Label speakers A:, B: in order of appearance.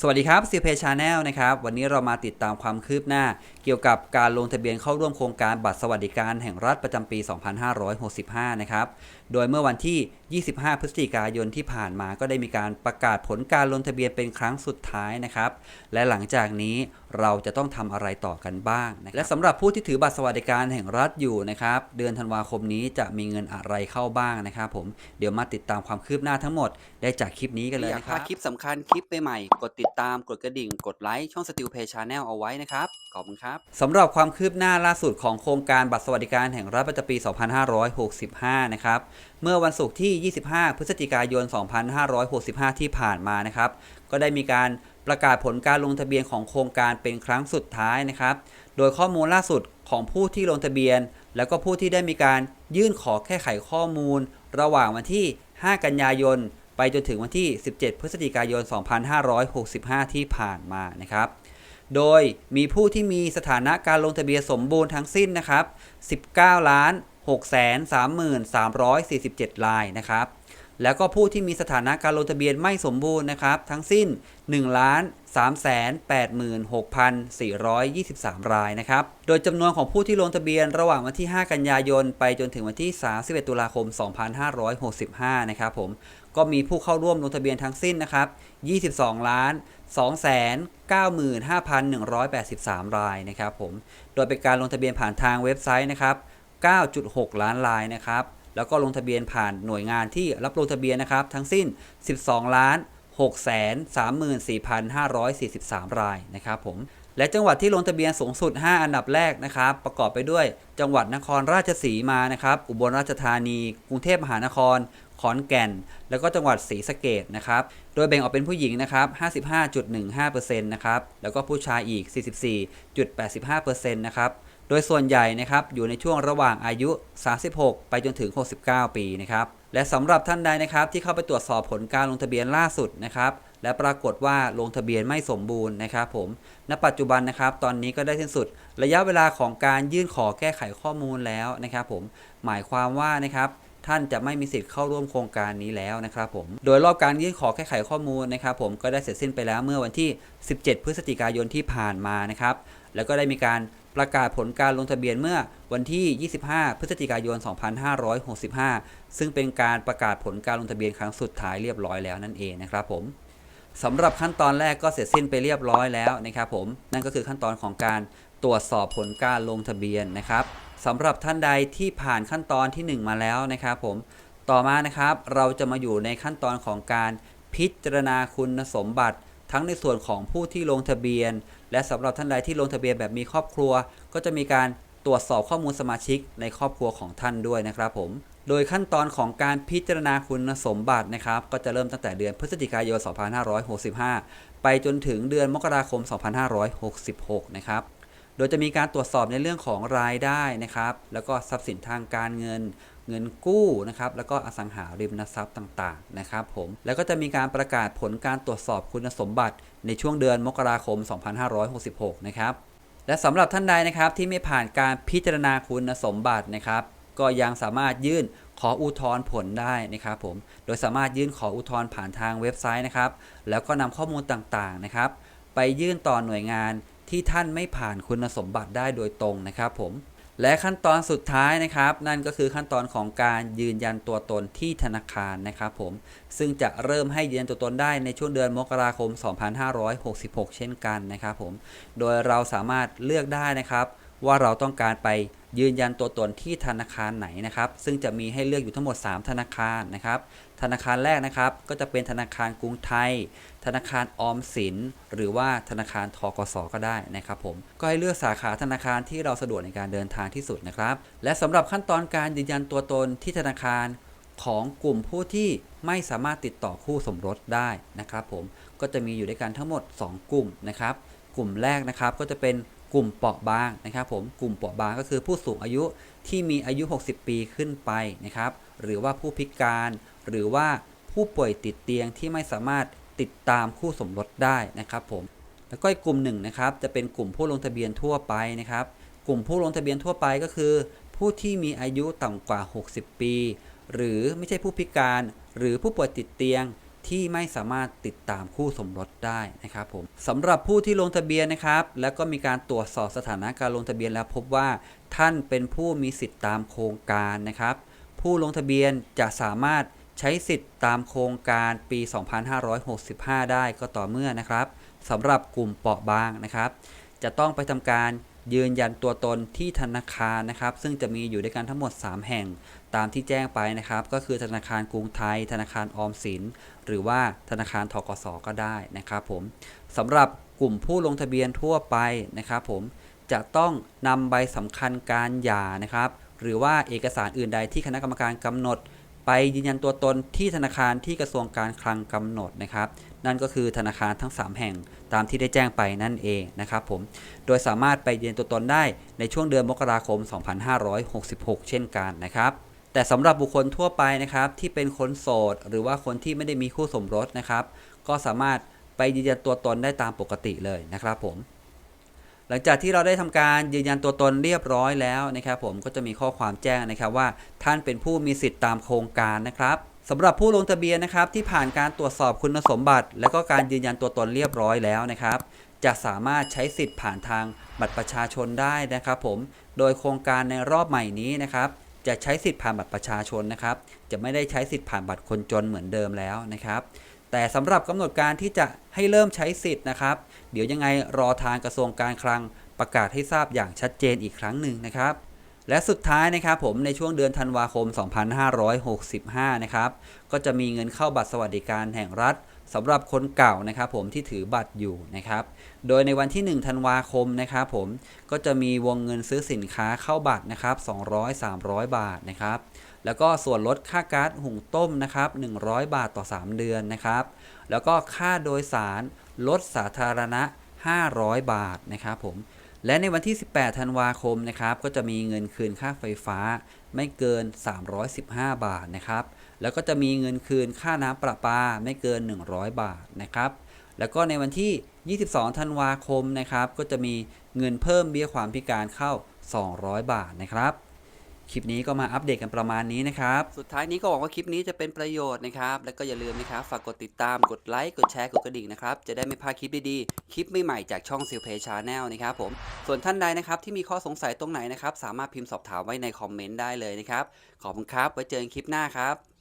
A: สวัสดีครับ c p Channel นะครับ วันนี้เรามาติดตามความคืบหน้า เกี่ยวกับการลงทะเบียนเข้าร่วมโครงการบัตรสวัสดิการแห่งรัฐประจำปี 2565 นะครับ โดยเมื่อวันที่25 พฤศจิกายนที่ผ่านมาก็ได้มีการประกาศผลการลงทะเบียนเป็นครั้งสุดท้ายนะครับ และหลังจากนี้เราจะต้องทำอะไรต่อกันบ้างนะและสำหรับผู้ที่ถือบัตรสวัสดิการแห่งรัฐอยู่นะครับ เดือนธันวาคมนี้จะมีเงินอะไรเข้าบ้างนะครับผมเดี๋ยวมาติดตามความคืบหน้าทั้งหมด ได้จากคลิปนี้กันเลยนะครับคลิปสำคัญคลิปใหม่ๆกดติดตามกดกระดิ่ง กดไลค์ช่อง Steel Pay Channel เอาไว้นะครับขอบคุณครับสำหรับความคืบหน้าล่าสุดของโครงการบัตรสวัสดิการแห่งรัฐประจำปี 2565 นะครับเมื่อวันศุกร์ที่่ 25 พฤศจิกายน 2565 ที่ผ่านมานะครับ ก็ได้มีการประกาศผลการลงทะเบียนของโครงการเป็นครั้งสุดท้ายนะครับ โดยข้อมูลล่าสุดของผู้ที่ลงทะเบียน แล้วก็ผู้ที่ได้มีการยื่นขอแก้ไขข้อมูล ระหว่างวันที่ 5 กันยายน ไปจนถึงวันที่ 17 พฤศจิกายน 2565 ที่ผ่านมานะครับ โดยมีผู้ที่มีสถานะการลงทะเบียนสมบูรณ์ทั้งสิ้นนะครับ 19 ล้าน 6 3 3 4 7 รายนะครับ แล้วก็ผู้ที่มีสถานะการลงทะเบียนไม่สมบูรณ์นะครับ ทั้งสิ้น1ล้าน3 8 6 4 2 3 รายนะครับ โดยจำนวนของผู้ที่ลงทะเบียนระหว่างวันที่ 5 กันยายน ไปจนถึงวันที่ 31 ตุลาคม 2565 นะครับผม ก็มีผู้เข้าร่วมลงทะเบียนทั้งสิ้นนะครับ 22 ล้าน295,183 รายนะครับผม โดยเป็นการลงทะเบียนผ่านทางเว็บไซต์นะครับ 9.6 ล้านรายนะครับ แล้วก็ลงทะเบียนผ่านหน่วยงานที่รับลงทะเบียนนะครับ ทั้งสิ้น 12 ล้าน 634,543 รายนะครับผม และจังหวัดที่ลงทะเบียนสูงสุด 5 อันดับแรกนะครับ ประกอบไปด้วย จังหวัดนครราชสีมานะครับ อุบลราชธานี กรุงเทพมหานคร ขอนแก่น แล้วก็จังหวัดศรีสะเกดนะครับ โดยแบ่งออกเป็นผู้หญิงนะครับ 55.15%นะครับ แล้วก็ผู้ชายอีก 44.85%นะครับ โดยส่วนใหญ่นะครับอยู่ในช่วงระหว่างอายุ 36 ไปจนถึง 69 ปีนะครับและสำหรับท่านใดนะครับที่เข้าไปตรวจสอบผลการลงทะเบียนล่าสุดนะครับและปรากฏว่าลงทะเบียนไม่สมบูรณ์นะครับผม ณ ปัจจุบันนะครับ ตอนนี้ก็ได้สิ้นสุด ระยะเวลาของการยื่นขอแก้ไขข้อมูลแล้วนะครับผม หมายความว่านะครับท่านจะไม่มีสิทธิ์เข้าร่วมโครงการนี้แล้วนะครับผม โดยรอบการยื่นขอแก้ไขข้อมูลนะครับผมก็ได้เสร็จสิ้นไปแล้วเมื่อวันที่ 17 พฤศจิกายนที่ผ่านมานะครับ แล้วก็ได้มีการ ประกาศผลการลงทะเบียนเมื่อวันที่ 25 พฤศจิกายน 2565 ซึ่งเป็นการประกาศผลการลงทะเบียนครั้งสุดท้ายเรียบร้อยแล้วนั่นเองนะครับผมสำหรับขั้นตอนแรกก็เสร็จสิ้นไปเรียบร้อยแล้วนะครับผมนั่นก็คือขั้นตอนของการตรวจสอบผลการลงทะเบียนนะครับสำหรับท่านใดที่ผ่านขั้นตอนทีหนึ่1 มาแล้วนะครับผมต่อมานะครับเราจะมาอยู่ในขั้นตอนของการพิจารณาคุณสมบัติ ทั้งในส่วนของผู้ที่ลงทะเบียน และสำหรับท่านใดที่ลงทะเบียนแบบมีครอบครัว ก็จะมีการตรวจสอบข้อมูลสมาชิกในครอบครัวของท่านด้วยนะครับผม โดยขั้นตอนของการพิจารณาคุณสมบัตินะครับ ก็จะเริ่มตั้งแต่เดือนพฤศจิกายน 2565 ไปจนถึงเดือนมกราคม 2566 นะครับ โดยจะมีการตรวจสอบในเรื่องของรายได้นะครับ แล้วก็ทรัพย์สินทางการเงิน เงินกู้นะครับ แล้วก็อสังหาริมทรัพย์ต่างๆนะครับผม แล้วก็จะมีการประกาศผลการตรวจสอบคุณสมบัติในช่วงเดือนมกราคม 2566 นะครับ และสำหรับท่านใดนะครับที่ไม่ผ่านการพิจารณาคุณสมบัตินะครับ ก็ยังสามารถยื่นขออุทธรณ์ผลได้นะครับผม โดยสามารถยื่นขออุทธรณ์ผ่านทางเว็บไซต์นะครับ แล้วก็นำข้อมูลต่างๆนะครับ ไปยื่นต่อหน่วยงาน ที่ท่านไม่ผ่านคุณสมบัติได้โดยตรงนะครับผมและขั้นตอนสุดท้ายนะครับ นั่นก็คือขั้นตอนของการยืนยันตัวตนที่ธนาคารนะครับผมซึ่งจะเริ่มให้ยืนยันตัวตนได้ในช่วงเดือนมกราคม 2566 เช่นกันนะครับผมโดยเราสามารถเลือกได้นะครับ ว่าเราต้องการไป ยืนยันตัวตนที่ธนาคารไหนนะครับ ซึ่งจะมีให้เลือกอยู่ทั้งหมด 3 ธนาคารนะครับ ธนาคารแรกนะครับ ก็จะเป็นธนาคารกรุงไทย ธนาคารออมสิน หรือว่าธนาคารทกสก็ได้นะครับผม ก็ให้เลือกสาขาธนาคารที่เราสะดวกในการเดินทางที่สุดนะครับ และสำหรับขั้นตอนการยืนยันตัวตนที่ธนาคารของกลุ่มผู้ที่ไม่สามารถติดต่อคู่สมรสได้นะครับ ผม ก็จะมีอยู่ด้วยกันทั้งหมด 2 กลุ่มนะครับ กลุ่มแรกนะครับก็จะเป็น กลุ่มเปราะบางนะครับผมกลุ่มเปราะบางก็คือผู้สูงอายุที่มีอายุ 60 ปีขึ้นไปนะครับ หรือว่าผู้พิการ หรือว่าผู้ป่วยติดเตียงที่ไม่สามารถติดตามคู่สมรสได้นะครับผมแล้วก็อีกกลุ่มหนึ่งนะครับจะเป็นกลุ่มผู้ลงทะเบียนทั่วไปนะครับ กลุ่มผู้ลงทะเบียนทั่วไปก็คือ ผู้ที่มีอายุต่ำกว่า 60 ปี หรือไม่ใช่ผู้พิการ หรือผู้ป่วยติดเตียง ที่ไม่สามารถติดตามคู่สมรสได้นะครับผมสำหรับผู้ที่ลงทะเบียนนะครับ แล้วก็มีการตรวจสอบสถานะการลงทะเบียนแล้วพบว่า ท่านเป็นผู้มีสิทธิ์ตามโครงการนะครับ ผู้ลงทะเบียนจะสามารถใช้สิทธิ์ตามโครงการปี 2565 ได้ก็ต่อเมื่อนะครับสำหรับกลุ่มเปราะบางนะครับ จะต้องไปทำการ ยืนยันตัวตนที่ธนาคารนะครับ ซึ่งจะมีอยู่ด้วยกันทั้งหมด 3 แห่งตามที่แจ้งไปนะครับ ก็คือธนาคารกรุงไทย ธนาคารออมสิน หรือว่าธนาคารทกสก็ได้นะครับผมสำหรับกลุ่มผู้ลงทะเบียนทั่วไปนะครับ ผมจะต้องนำใบสำคัญการหย่านะครับ หรือว่าเอกสารอื่นใดที่คณะกรรมการกำหนด ไปยืนยันตัวตนที่ธนาคารที่กระทรวงการคลังกำหนดนะครับ นั่นก็คือธนาคารทั้ง 3 แห่งตามที่ได้แจ้งไปนั่นเองนะครับผม โดยสามารถไปยืนยันตัวตนได้ในช่วงเดือนมกราคม 2566 เช่นกันนะครับแต่สำหรับบุคคลทั่วไปนะครับที่เป็นคนโสด หรือว่าคนที่ไม่ได้มีคู่สมรสนะครับ ก็สามารถไปยืนยันตัวตนได้ตามปกติเลยนะครับผม หลังจากที่เราได้ทำการยืนยันตัวตนเรียบร้อยแล้วนะครับ ผมก็จะมีข้อความแจ้งนะครับว่า ท่านเป็นผู้มีสิทธิ์ตามโครงการนะครับ สำหรับผู้ลงทะเบียนนะครับที่ผ่านการตรวจสอบคุณสมบัติ และก็การยืนยันตัวตนเรียบร้อยแล้วนะครับ จะสามารถใช้สิทธิ์ผ่านทางบัตรประชาชนได้นะครับผมโดยโครงการในรอบใหม่นี้นะครับจะใช้สิทธิ์ผ่านบัตรประชาชนนะครับ จะไม่ได้ใช้สิทธิ์ผ่านบัตรคนจนเหมือนเดิมแล้วนะครับ แต่สำหรับกำหนดการที่จะให้เริ่มใช้สิทธิ์นะครับ เดี๋ยวยังไงรอทางกระทรวงการคลังประกาศให้ทราบอย่างชัดเจนอีกครั้งหนึ่งนะครับ และสุดท้ายนะครับผมในช่วงเดือนธันวาคม 2565 นะครับ ก็จะมีเงินเข้าบัตรสวัสดิการแห่งรัฐสำหรับคนเก่านะครับผมที่ถือบัตรอยู่นะครับ โดยในวันที่ 1 ธันวาคมนะครับผมก็จะมีวงเงินซื้อสินค้าเข้าบัตรนะครับ 200-300 บาทนะครับ แล้วก็ส่วนลดค่าก๊าซหุงต้มนะครับ 100 บาทต่อ 3 เดือนนะครับ แล้วก็ค่าโดยสารรถสาธารณะ 500 บาทนะครับผม และในวันที่ 18 ธันวาคมนะครับ ก็จะมีเงินคืนค่าไฟฟ้าไม่เกิน 315 บาทนะครับ แล้วก็จะมีเงินคืนค่าน้ำประปาไม่เกิน 100 บาทนะครับ แล้วก็ในวันที่ 22 ธันวาคมนะครับ ก็จะมีเงินเพิ่มเบี้ยความพิการเข้า 200 บาทนะครับ คลิปนี้ก็มาอัปเดตกันประมาณนี้นะครับ สุดท้ายนี้ก็หวังว่าคลิปนี้จะเป็นประโยชน์นะครับ แล้วก็อย่าลืมนะครับ ฝากกดติดตาม กดไลค์ กดแชร์ กดกระดิ่งนะครับ จะได้ไม่พลาดคลิปดีๆ คลิปใหม่ๆจากช่อง s i l p a y Channel นะครับผม ส่วนท่านใดนะครับที่มีข้อสงสัยตรงไหนนะครับ สามารถพิมพ์สอบถามไว้ในคอมเมนต์ได้เลยนะครับ ขอบคุณครับ ไว้เจอกันคลิปหน้าครับ